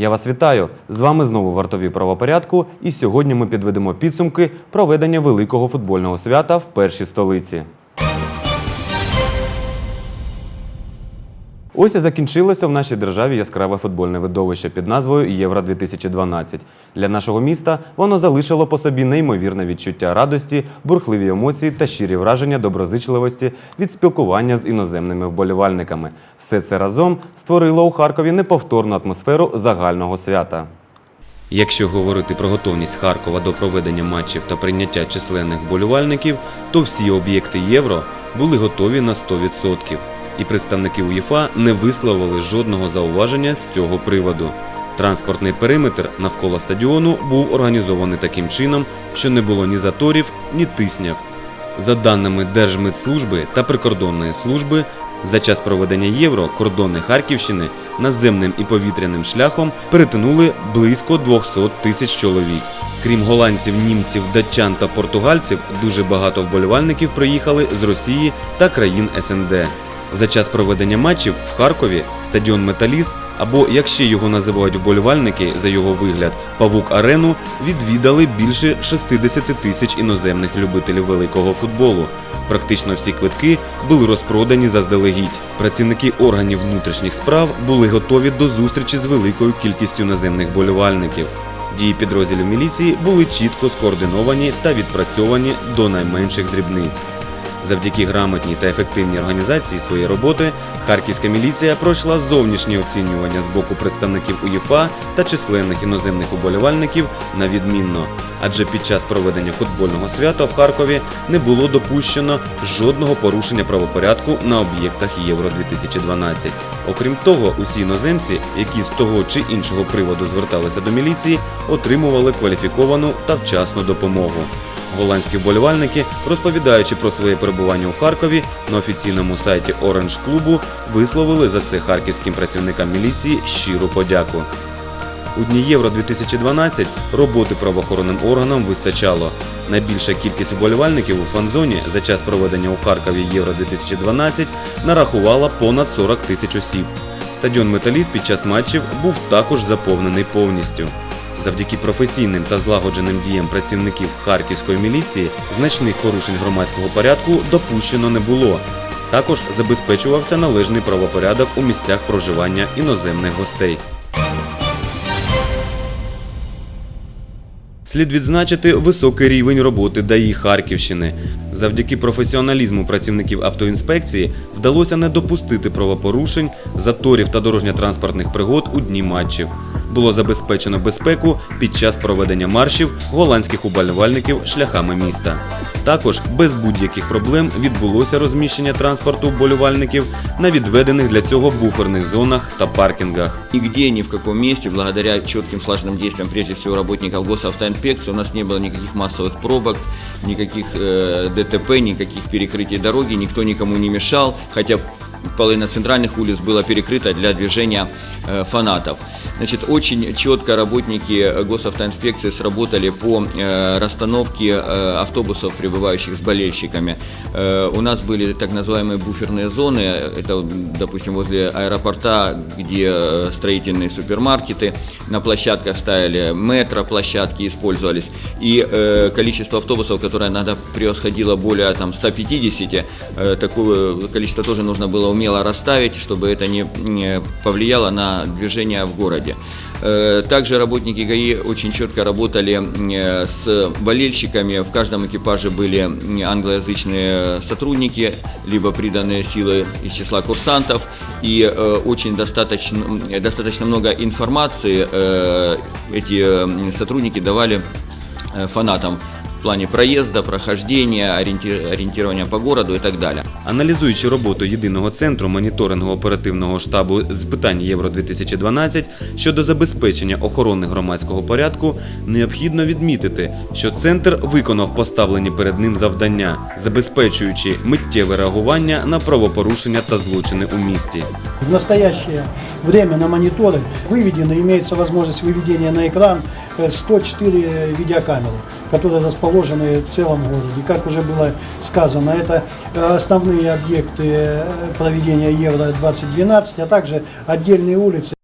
Я вас вітаю! З вами знову вартові правопорядку, і сьогодні ми підведемо підсумки проведення великого футбольного свята в першій столиці. Ось і закінчилося в нашій державі яскраве футбольне видовище під назвою Євро 2012 Для нашого міста воно залишило по собі неймовірне відчуття радості, бурхливі емоції та щирі враження доброзичливості від спілкування з іноземними вболівальниками. Все це разом створило у Харкові неповторну атмосферу загального свята. Якщо говорити про готовність Харкова до проведення матчів та прийняття численних вболівальників, то всі об'єкти євро були готові на 100%. І представники УЄФА не висловили жодного зауваження з цього приводу. Транспортний периметр навколо стадіону був організований таким чином, що не було ні заторів, ні тисняв. За даними Держмедслужби та прикордонної служби, за час проведення євро кордони Харківщини наземним і повітряним шляхом перетинули близько 200 тисяч чоловік. Крім голландців, німців, датчан та португальців, дуже багато вболівальників приїхали з Росії та країн СНД. За час проведення матчів в Харкові стадіон Металіст або як ще його називають вболівальники за його вигляд Павук Арену відвідали більше 60 тисяч іноземних любителів великого футболу. Практично всі квитки були розпродані заздалегідь. Працівники органів внутрішніх справ були готові до зустрічі з великою кількістю наземних болівальників. Дії підрозділів міліції були чітко скоординовані та відпрацьовані до найменших дрібниць. Завдяки грамотній та ефективній організації своєї роботи харківська міліція пройшла зовнішнє оцінювання з боку представників УЄФА та численних іноземних уболівальників на відмінно. Адже під час проведення футбольного свята в Харкові не було допущено жодного порушення правопорядку на об'єктах Євро 2012. Окрім того, усі іноземці, які з того чи іншого приводу зверталися до міліції, отримували кваліфіковану та вчасну допомогу. Голландські вболівальники, розповідаючи про своє перебування у Харкові на офіційному сайті Оранж клубу, висловили за це харківським працівникам міліції щиру подяку. У дні Євро 2012 роботи правоохоронним органам вистачало. Найбільша кількість вболівальників у фан-зоні за час проведення у Харкові Євро 2012 нарахувала понад 40 тисяч осіб. Стадіон Металіст під час матчів був також заповнений повністю. Завдяки професійним та злагодженим діям працівників харківської міліції значних порушень громадського порядку допущено не було. Також забезпечувався належний правопорядок у місцях проживання іноземних гостей. Слід відзначити високий рівень роботи ДАІ Харківщини. Завдяки професіоналізму працівників автоінспекції вдалося не допустити правопорушень, заторів та дорожньо-транспортних пригод у дні матчів Було забезпечено безпеку під час проведення маршів голландських уболівальників шляхами міста. Також без будь-яких проблем відбулося розміщення транспорту вболівальників на відведених для цього буферних зонах та паркінгах. Нигде, ни в каком месте, благодаря четким слаженным действиям, прежде всего, работников госавтоинспекции, у нас не было никаких массовых пробок, никаких э, ДТП, никаких перекрытий дороги, никто никому не мешал, хотя половина центральных улиц была перекрыта для движения э, фанатов. Значит, очень четко работники э, госавтоинспекции сработали по э, расстановке автобусов, прибывающих с болельщиками. У нас были так называемые буферные зоны, это, допустим, возле аэропорта, где строительные супермаркеты, на площадках ставили метро, площадки использовались, и количество автобусов, которое иногда превосходило более там, 150, э, такое количество тоже нужно было умело расставить, чтобы это не, повлияло на движение в городе. Э, Также работники ГАИ очень четко работали с болельщиками. В каждом экипаже были англоязычные сотрудники, либо приданные силы из числа курсантов. И э, очень достаточно, достаточно много информации э, эти сотрудники давали фанатам в плане проезда, прохождения, ориенти- ориентирования по городу и так далее. Аналізуючи роботу єдиного центру моніторингу оперативного штабу з питань Євро 2012 щодо забезпечення охорони громадського порядку, необхідно відмітити, що центр виконав поставлені перед ним завдання, забезпечуючи миттєве реагування на правопорушення та злочини у місті. В настоящее время на мониторы выведено, имеется возможность выведения на экран э, 104 видеокамеры, которые расположены в целом городе. Как уже было сказано, это э, основные объекты э, проведения Евро-2012, а также отдельные улицы.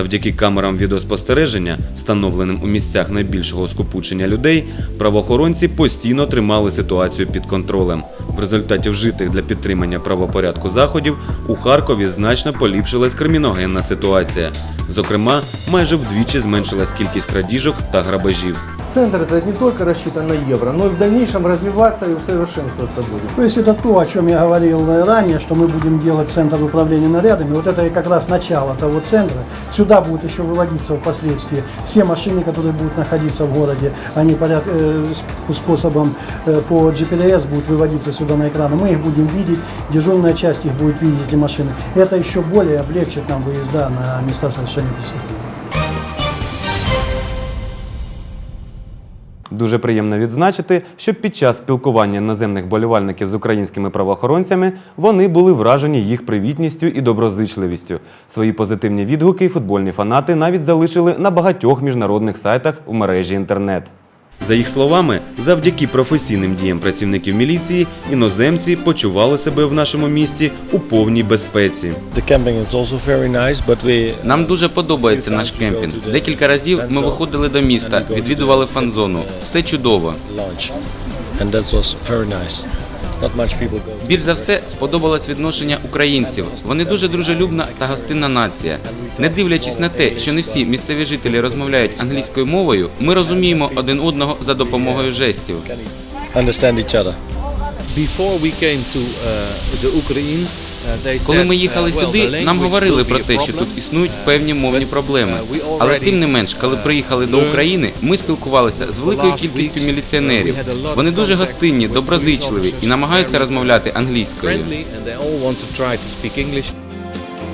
Завдяки камерам відеоспостереження, встановленим у місцях найбільшого скупучення людей, правоохоронці постійно тримали ситуацію під контролем. В результаті вжитих для підтримання правопорядку заходів у Харкові значно поліпшилась криміногенна ситуація. Зокрема, майже вдвічі зменшилась кількість крадіжок та грабежів. Центр это не только рассчитан на евро, но и в дальнейшем развиваться и усовершенствоваться будет. То есть это то, о чем я говорил э, ранее, что мы будем делать центр управления нарядами. Вот это и как раз начало того центра. Сюда будут еще выводиться впоследствии все машины, которые будут находиться в городе. Они поряд, э, способом э, по GPS будут выводиться сюда на экраны. Мы их будем видеть, дежурная часть их будет видеть, эти машины. Это еще более облегчит нам выезда на места совершения преступлений. Дуже приємно відзначити, що під час спілкування наземних болівальників з українськими правоохоронцями вони були вражені їх привітністю і доброзичливістю. Свої позитивні відгуки футбольні фанати навіть залишили на багатьох міжнародних сайтах у мережі інтернет. За їх словами, завдяки професійним діям працівників міліції іноземці почували себе в нашому місті у повній безпеці. Нам дуже подобається наш кемпінг. Декілька разів ми виходили до міста, відвідували фан-зону. Все чудово. Більш за все сподобалось відношення українців. Вони дуже дружелюбна та гостинна нація. Не дивлячись на те, що не всі місцеві жителі розмовляють англійською мовою, ми розуміємо один одного за допомогою жестів. Understand each other. Before we came to uh, the Ukraine, Коли ми їхали сюди, нам говорили про те, що тут існують uh, певні мовні проблеми. uh, Але тим не менш, коли uh, приїхали до України, ми спілкувалися з великою кількістю міліціонерів. Вони дуже гостинні, доброзичливі і намагаються розмовляти англійською.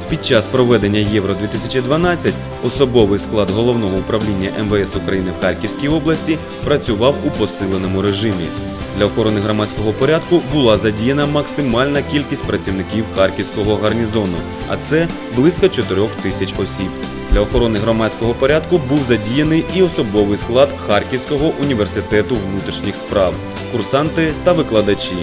Під час проведення Євро 2012 особовий склад головного управління МВС України в Харківській області працював у посиленому режимі. Для охорони громадського порядку була задіяна максимальна кількість працівників харківського гарнізону, а це близько 4 тисяч осіб. Для охорони громадського порядку був задіяний і особовий склад Харківського університету внутрішніх справ, курсанти та викладачі.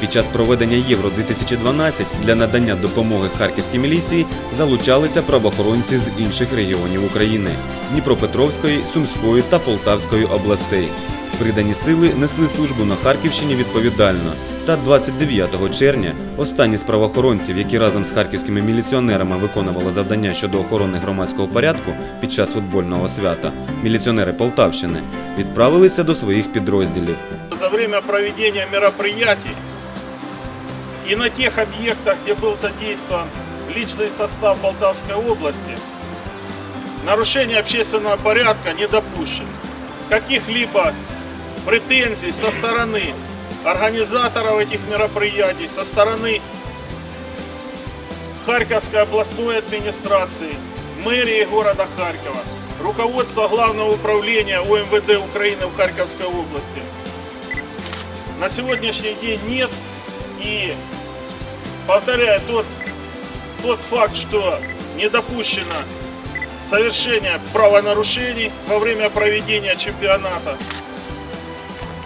Під час проведення Євро 2012 для надання допомоги харківській міліції залучалися правоохоронці з інших регіонів України Дніпропетровської, Сумської та Полтавської областей Придані сили несли службу на Харківщині відповідально. Та 29 червня останні з правоохоронців, які разом з харківськими міліціонерами виконували завдання щодо охорони громадського порядку під час футбольного свята, міліціонери Полтавщини відправилися до своїх підрозділів. за время проведения мероприятий и на тех объектах, где был задействован личный состав Полтавской области, нарушение общественного порядка не допущено. Каких-либо претензий со стороны организаторов этих мероприятий, со стороны Харьковской областной администрации, мэрии города Харькова, руководства Главного управления УМВД Украины в Харьковской области на сегодняшний день нет. И повторяю, тот, тот факт, что не допущено совершение правонарушений во время проведения чемпионата,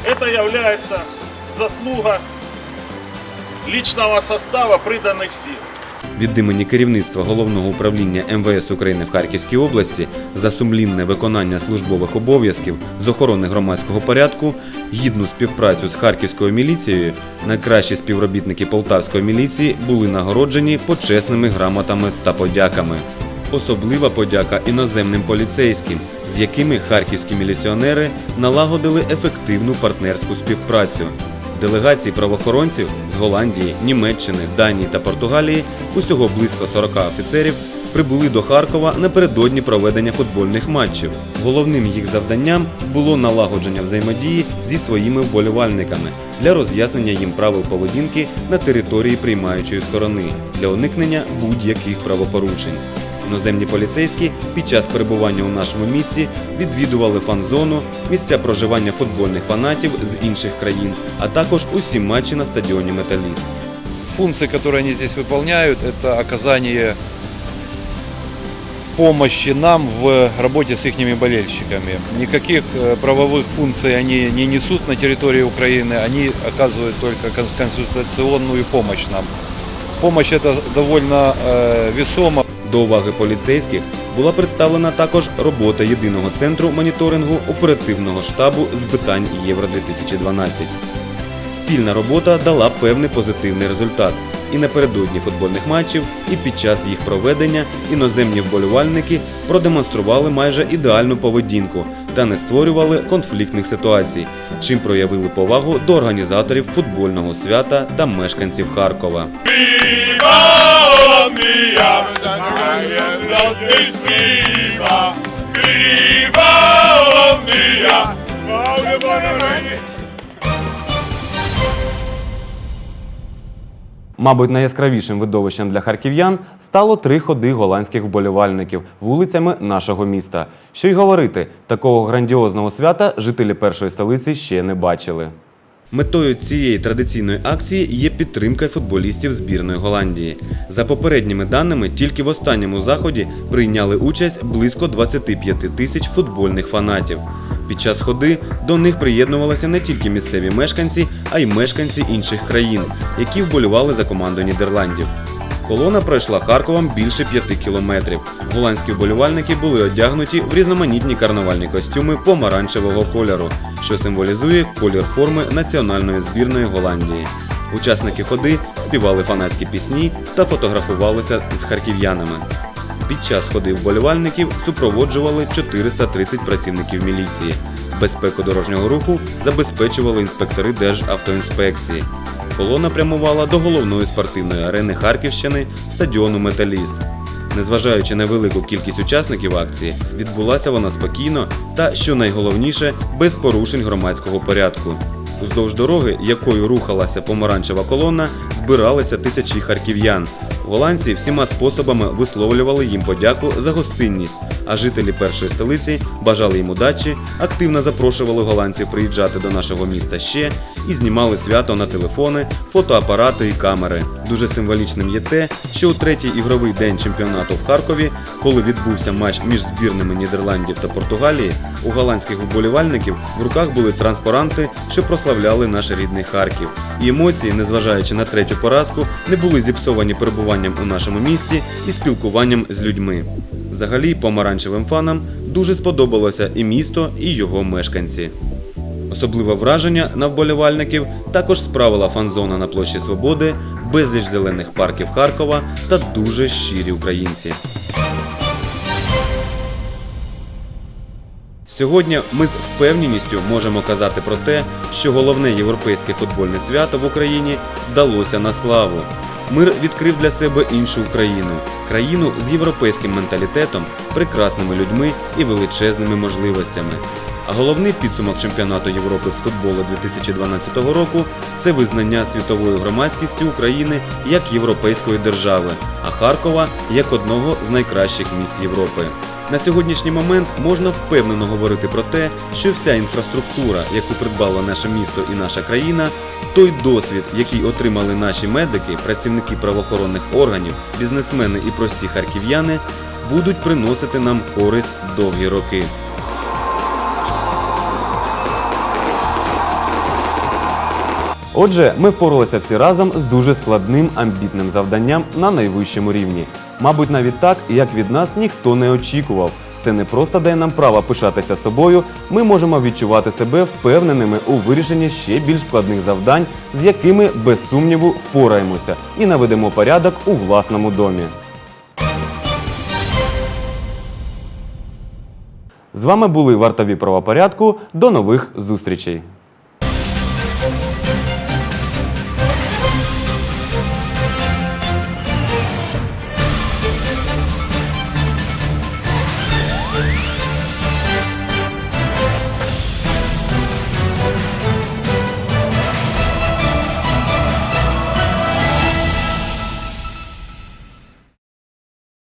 это является заслуга личного состава приданных сил. Від імені керівництва головного управління МВС України в Харківській області за сумлінне виконання службових обов'язків з охорони громадського порядку, гідну співпрацю з харківською міліцією, найкращі співробітники полтавської міліції були нагороджені почесними грамотами та подяками. Особлива подяка іноземним поліцейським, з якими харківські міліціонери налагодили ефективну партнерську співпрацю. Делегації правоохоронців з Голландії, Німеччини, Данії та Португалії, усього близько 40 офіцерів, прибули до Харкова напередодні проведення футбольних матчів. Головним їх завданням було налагодження взаємодії зі своїми вболівальниками для роз'яснення їм правил поведінки на території приймаючої сторони для уникнення будь-яких правопорушень. Іноземні поліцейські під час перебування у нашому місті відвідували фан-зону, місця проживання футбольних фанатів з інших країн, а також усі матчі на стадіоні Металіст. функции, которые они здесь выполняют, это оказание помощи нам в работе с их болельщиками. Никаких э, правовых функций они не несут на территории Украины, они оказывают только кон- консультационную помощь нам. Помощь эта довольно э, весома. До уваги поліцейських була представлена також робота єдиного центру моніторингу оперативного штабу з питань Євро 2012. Спільна робота дала певний позитивний результат. І напередодні футбольних матчів, і під час їх проведення іноземні вболівальники продемонстрували майже ідеальну поведінку та не створювали конфліктних ситуацій, чим проявили повагу до організаторів футбольного свята та мешканців Харкова. Мабуть, найяскравішим видовищем для харків'ян стало три ходи голландських вболівальників вулицями нашого міста. Що й говорити, такого грандіозного свята жителі першої столиці ще не бачили. Метою цієї традиційної акції є підтримка футболістів збірної Голландії. За попередніми даними, тільки в останньому заході прийняли участь близько 25 тисяч футбольних фанатів. Під час ходи до них приєднувалися не тільки місцеві мешканці, а й мешканці інших країн, які вболювали за команду Нідерландів. Колона пройшла Харковом більше п'яти кілометрів. Голландські вболівальники були одягнуті в різноманітні карнавальні костюми помаранчевого кольору, що символізує колір форми національної збірної Голландії. Учасники ходи співали фанатські пісні та фотографувалися з харків'янами. Під час ходи вболівальників супроводжували 430 працівників міліції. Безпеку дорожнього руху забезпечували інспектори Державтоінспекції. Колона прямувала до головної спортивної арени Харківщини стадіону Металіст. Незважаючи на велику кількість учасників акції, відбулася вона спокійно та, що найголовніше, без порушень громадського порядку. Уздовж дороги, якою рухалася помаранчева колона, збиралися тисячі харків'ян. Голландці всіма способами висловлювали їм подяку за гостинність, а жителі першої столиці бажали їм удачі, активно запрошували голландців приїжджати до нашого міста ще і знімали свято на телефони, фотоапарати і камери. Дуже символічним є те, що у третій ігровий день чемпіонату в Харкові, коли відбувся матч між збірними Нідерландів та Португалії, у голландських вболівальників в руках були транспаранти, що прославляли наш рідний Харків. І емоції, незважаючи на третю поразку, не були зіпсовані перебуванням у нашому місті і спілкуванням з людьми. Взагалі, помаранчевим фанам дуже сподобалося і місто, і його мешканці. Особливе враження на вболівальників також справила фан-зона на площі Свободи, безліч зелених парків Харкова та дуже щирі українці. Сьогодні ми з впевненістю можемо казати про те, що головне європейське футбольне свято в Україні вдалося на славу. Мир відкрив для себе іншу Україну, країну з європейським менталітетом, прекрасними людьми і величезними можливостями. А головний підсумок чемпіонату Європи з футболу 2012 року це визнання світовою громадськістю України як європейської держави, а Харкова як одного з найкращих міст Європи. На сьогоднішній момент можна впевнено говорити про те, що вся інфраструктура, яку придбало наше місто і наша країна, той досвід, який отримали наші медики, працівники правоохоронних органів, бізнесмени і прості харків'яни, будуть приносити нам користь довгі роки. Отже, ми впоралися всі разом з дуже складним амбітним завданням на найвищому рівні. Мабуть, навіть так, як від нас ніхто не очікував. Це не просто дає нам право пишатися собою, ми можемо відчувати себе впевненими у вирішенні ще більш складних завдань, з якими без сумніву впораємося і наведемо порядок у власному домі. З вами були вартові правопорядку. До нових зустрічей!